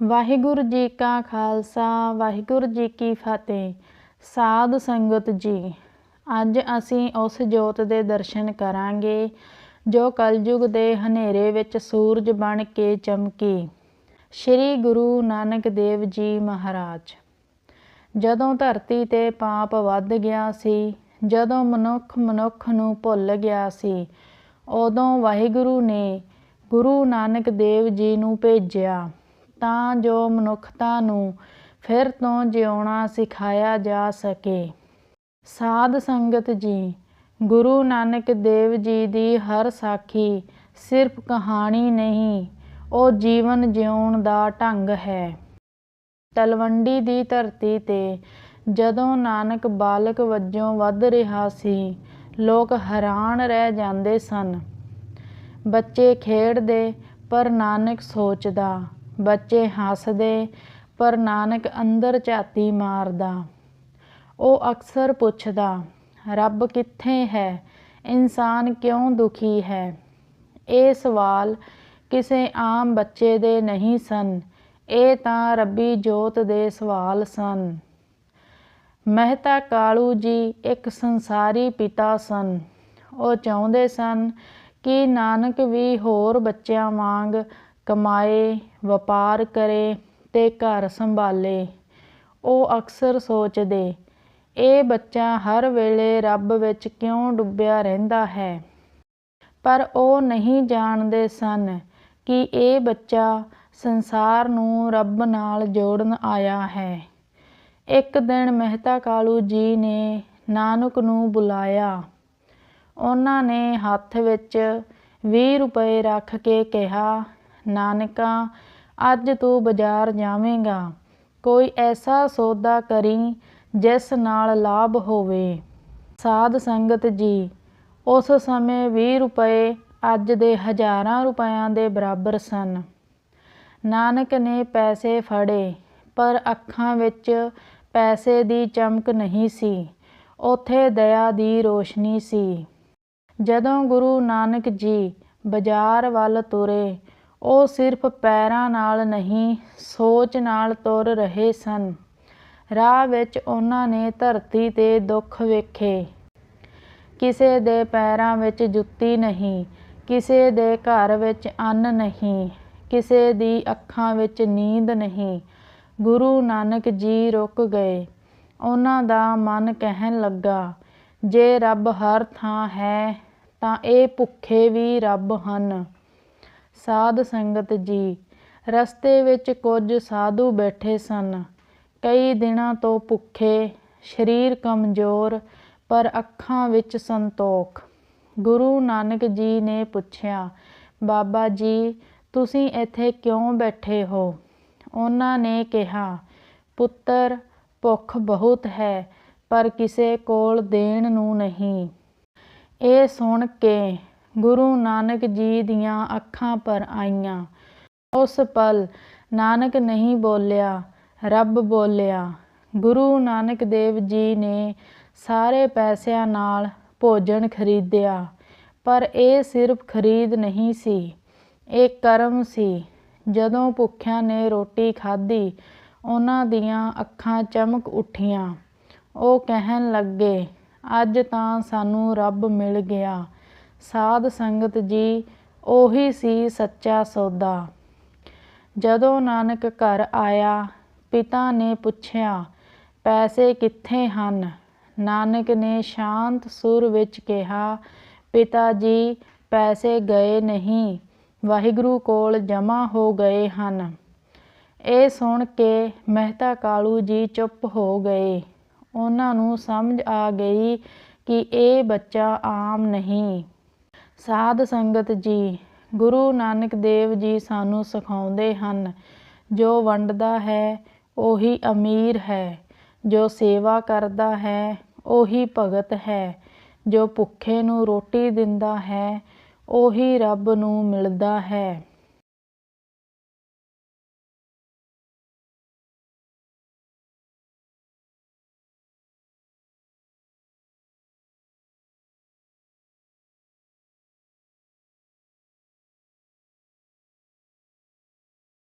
ਵਾਹਿਗੁਰੂ ਜੀ ਕਾ ਖਾਲਸਾ, ਵਾਹਿਗੁਰੂ ਜੀ ਕੀ ਫਤਿਹ। ਸਾਧ ਸੰਗਤ ਜੀ, ਅੱਜ ਅਸੀਂ ਉਸ ਜੋਤ ਦੇ ਦਰਸ਼ਨ ਕਰਾਂਗੇ, ਜੋ ਕਲਯੁਗ ਦੇ ਹਨੇਰੇ ਵਿੱਚ ਸੂਰਜ ਬਣ ਕੇ ਚਮਕੀ। ਸ੍ਰੀ ਗੁਰੂ ਨਾਨਕ ਦੇਵ ਜੀ ਮਹਾਰਾਜ, ਜਦੋਂ ਧਰਤੀ ਤੇ ਪਾਪ ਵੱਧ ਗਿਆ ਸੀ, ਜਦੋਂ ਮਨੁੱਖ ਮਨੁੱਖ ਨੂੰ ਭੁੱਲ ਗਿਆ ਸੀ, ਉਦੋਂ ਵਾਹਿਗੁਰੂ ਨੇ ਗੁਰੂ ਨਾਨਕ ਦੇਵ ਜੀ ਨੂੰ ਭੇਜਿਆ। ਤਾਂ ਜੋ ਮਨੁੱਖਤਾ ਨੂੰ ਫਿਰ ਤੋਂ ਜਿਉਣਾ ਸਿਖਾਇਆ ਜਾ ਸਕੇ। ਸਾਧ ਸੰਗਤ ਜੀ, ਗੁਰੂ ਨਾਨਕ ਦੇਵ ਜੀ ਦੀ ਹਰ ਸਾਖੀ ਸਿਰਫ ਕਹਾਣੀ ਨਹੀਂ, ਉਹ ਜੀਵਨ ਜਿਉਣ ਦਾ ਢੰਗ ਹੈ। ਤਲਵੰਡੀ ਦੀ ਧਰਤੀ ਤੇ ਜਦੋਂ ਨਾਨਕ ਬਾਲਕ ਵਜੋਂ ਵੱਧ ਰਿਹਾ ਸੀ, ਲੋਕ ਹੈਰਾਨ ਰਹਿ ਜਾਂਦੇ ਸਨ। ਬੱਚੇ ਖੇਡਦੇ, ਪਰ ਨਾਨਕ ਸੋਚਦਾ ਬੱਚੇ ਹੱਸਦੇ, ਪਰ ਨਾਨਕ ਅੰਦਰ ਝਾਤੀ ਮਾਰਦਾ। ਉਹ ਅਕਸਰ ਪੁੱਛਦਾ, ਰੱਬ ਕਿੱਥੇ ਹੈ? ਇਨਸਾਨ ਕਿਉਂ ਦੁਖੀ ਹੈ? ਇਹ ਸਵਾਲ ਕਿਸੇ ਆਮ ਬੱਚੇ ਦੇ ਨਹੀਂ ਸਨ। ਇਹ ਤਾਂ ਰੱਬੀ ਜੋਤ ਦੇ ਸਵਾਲ ਸਨ। ਮਹਿਤਾ ਕਾਲੂ ਜੀ ਇੱਕ ਸੰਸਾਰੀ ਪਿਤਾ ਸਨ। ਉਹ ਚਾਹੁੰਦੇ ਸਨ ਕਿ ਨਾਨਕ ਵੀ ਹੋਰ ਬੱਚਿਆਂ ਵਾਂਗ ਕਮਾਏ ਵਪਾਰ ਕਰੇ ਤੇ ਘਰ ਸੰਭਾਲੇ। ਉਹ ਅਕਸਰ ਸੋਚਦੇ, ਇਹ ਬੱਚਾ ਹਰ ਵੇਲੇ ਰੱਬ ਵਿੱਚ ਕਿਉਂ ਡੁੱਬਿਆ ਰਹਿੰਦਾ ਹੈ? ਪਰ ਉਹ ਨਹੀਂ ਜਾਣਦੇ ਸਨ ਕਿ ਇਹ ਬੱਚਾ ਸੰਸਾਰ ਨੂੰ ਰੱਬ ਨਾਲ ਜੋੜਨ ਆਇਆ ਹੈ। ਇੱਕ ਦਿਨ ਮਹਿਤਾ ਕਾਲੂ ਜੀ ਨੇ ਨਾਨਕ ਨੂੰ ਬੁਲਾਇਆ। ਉਹਨਾਂ ਨੇ ਹੱਥ ਵਿੱਚ 20 ਰੁਪਏ ਰੱਖ ਕੇ ਕਿਹਾ, ਨਾਨਕਾ ਅੱਜ ਤੂੰ ਬਾਜ਼ਾਰ ਜਾਵੇਂਗਾ। ਕੋਈ ਐਸਾ ਸੌਦਾ ਕਰੀ ਜਿਸ ਨਾਲ ਲਾਭ ਹੋਵੇ। ਸਾਧ ਸੰਗਤ ਜੀ, ਉਸ ਸਮੇਂ 20 ਰੁਪਏ ਅੱਜ ਦੇ ਹਜ਼ਾਰਾਂ ਰੁਪਇਆਂ ਦੇ ਬਰਾਬਰ ਸਨ। ਨਾਨਕ ਨੇ ਪੈਸੇ ਫੜੇ, ਪਰ ਅੱਖਾਂ ਵਿੱਚ ਪੈਸੇ ਦੀ ਚਮਕ ਨਹੀਂ ਸੀ। ਉਥੇ ਦਇਆ ਦੀ ਰੋਸ਼ਨੀ ਸੀ। ਜਦੋਂ ਗੁਰੂ ਨਾਨਕ ਜੀ ਬਾਜ਼ਾਰ ਵੱਲ ਤੁਰੇ ਉਹ ਸਿਰਫ ਪੈਰਾਂ ਨਾਲ ਨਹੀਂ, ਸੋਚ ਨਾਲ ਤੁਰ ਰਹੇ ਸਨ। ਰਾਹ ਵਿੱਚ ਉਹਨਾਂ ਨੇ ਧਰਤੀ ਤੇ ਦੁੱਖ ਵੇਖੇ। ਕਿਸੇ ਦੇ ਪੈਰਾਂ ਵਿੱਚ ਜੁੱਤੀ ਨਹੀਂ, ਕਿਸੇ ਦੇ ਘਰ ਵਿੱਚ ਅੰਨ ਨਹੀਂ, ਕਿਸੇ ਦੀ ਅੱਖਾਂ ਵਿੱਚ ਨੀਂਦ ਨਹੀਂ। ਗੁਰੂ ਨਾਨਕ ਜੀ ਰੁਕ ਗਏ। ਉਹਨਾਂ ਦਾ ਮਨ ਕਹਿਣ ਲੱਗਾ, ਜੇ ਰੱਬ ਹਰ ਥਾਂ ਹੈ, ਤਾਂ ਇਹ ਭੁੱਖੇ ਵੀ ਰੱਬ ਹਨ। ਸਾਧ ਸੰਗਤ ਜੀ, ਰਸਤੇ ਵਿੱਚ ਕੁਝ ਸਾਧੂ ਬੈਠੇ ਸਨ। ਕਈ ਦਿਨਾਂ ਤੋਂ ਭੁੱਖੇ, ਸਰੀਰ ਕਮਜ਼ੋਰ, ਪਰ ਅੱਖਾਂ ਵਿੱਚ ਸੰਤੋਖ। ਗੁਰੂ ਨਾਨਕ ਜੀ ਨੇ ਪੁੱਛਿਆ, ਬਾਬਾ ਜੀ, ਤੁਸੀਂ ਇੱਥੇ ਕਿਉਂ ਬੈਠੇ ਹੋ? ਉਹਨਾਂ ਨੇ ਕਿਹਾ, ਪੁੱਤਰ, ਭੁੱਖ ਬਹੁਤ ਹੈ, ਪਰ ਕਿਸੇ ਕੋਲ ਦੇਣ ਨੂੰ ਨਹੀਂ। ਇਹ ਸੁਣ ਕੇ ਗੁਰੂ ਨਾਨਕ ਜੀ ਦੀਆਂ ਅੱਖਾਂ ਪਰ ਆਈਆਂ। ਉਸ ਪਲ ਨਾਨਕ ਨਹੀਂ ਬੋਲਿਆ, ਰੱਬ ਬੋਲਿਆ। ਗੁਰੂ ਨਾਨਕ ਦੇਵ ਜੀ ਨੇ ਸਾਰੇ ਪੈਸਿਆਂ ਨਾਲ ਭੋਜਨ ਖਰੀਦਿਆ, ਪਰ ਇਹ ਸਿਰਫ ਖਰੀਦ ਨਹੀਂ ਸੀ, ਇਹ ਕਰਮ ਸੀ। ਜਦੋਂ ਭੁੱਖਿਆਂ ਨੇ ਰੋਟੀ ਖਾਧੀ, ਉਹਨਾਂ ਦੀਆਂ ਅੱਖਾਂ ਚਮਕ ਉੱਠੀਆਂ। ਉਹ ਕਹਿਣ ਲੱਗੇ, ਅੱਜ ਤਾਂ ਸਾਨੂੰ ਰੱਬ ਮਿਲ ਗਿਆ। ਸਾਧ ਸੰਗਤ ਜੀ, ਉਹੀ ਸੀ ਸੱਚਾ ਸੌਦਾ। ਜਦੋਂ ਨਾਨਕ ਘਰ ਆਇਆ, ਪਿਤਾ ਨੇ ਪੁੱਛਿਆ, ਪੈਸੇ ਕਿੱਥੇ ਹਨ? ਨਾਨਕ ਨੇ ਸ਼ਾਂਤ ਸੁਰ ਵਿੱਚ ਕਿਹਾ, ਪਿਤਾ ਜੀ, ਪੈਸੇ ਗਏ ਨਹੀਂ, ਵਾਹਿਗੁਰੂ ਕੋਲ ਜਮ੍ਹਾਂ ਹੋ ਗਏ ਹਨ। ਇਹ ਸੁਣ ਕੇ ਮਹਿਤਾ ਕਾਲੂ ਜੀ ਚੁੱਪ ਹੋ ਗਏ। ਉਹਨਾਂ ਨੂੰ ਸਮਝ ਆ ਗਈ ਕਿ ਇਹ ਬੱਚਾ ਆਮ ਨਹੀਂ। ਸਾਧ ਸੰਗਤ ਜੀ, ਗੁਰੂ ਨਾਨਕ ਦੇਵ ਜੀ ਸਾਨੂੰ ਸਿਖਾਉਂਦੇ ਹਨ, ਜੋ ਵੰਡਦਾ ਹੈ, ਉਹੀ ਅਮੀਰ ਹੈ, ਜੋ ਸੇਵਾ ਕਰਦਾ ਹੈ, ਉਹੀ ਭਗਤ ਹੈ, ਜੋ ਭੁੱਖੇ ਨੂੰ ਰੋਟੀ ਦਿੰਦਾ ਹੈ, ਉਹੀ ਰੱਬ ਨੂੰ ਮਿਲਦਾ ਹੈ।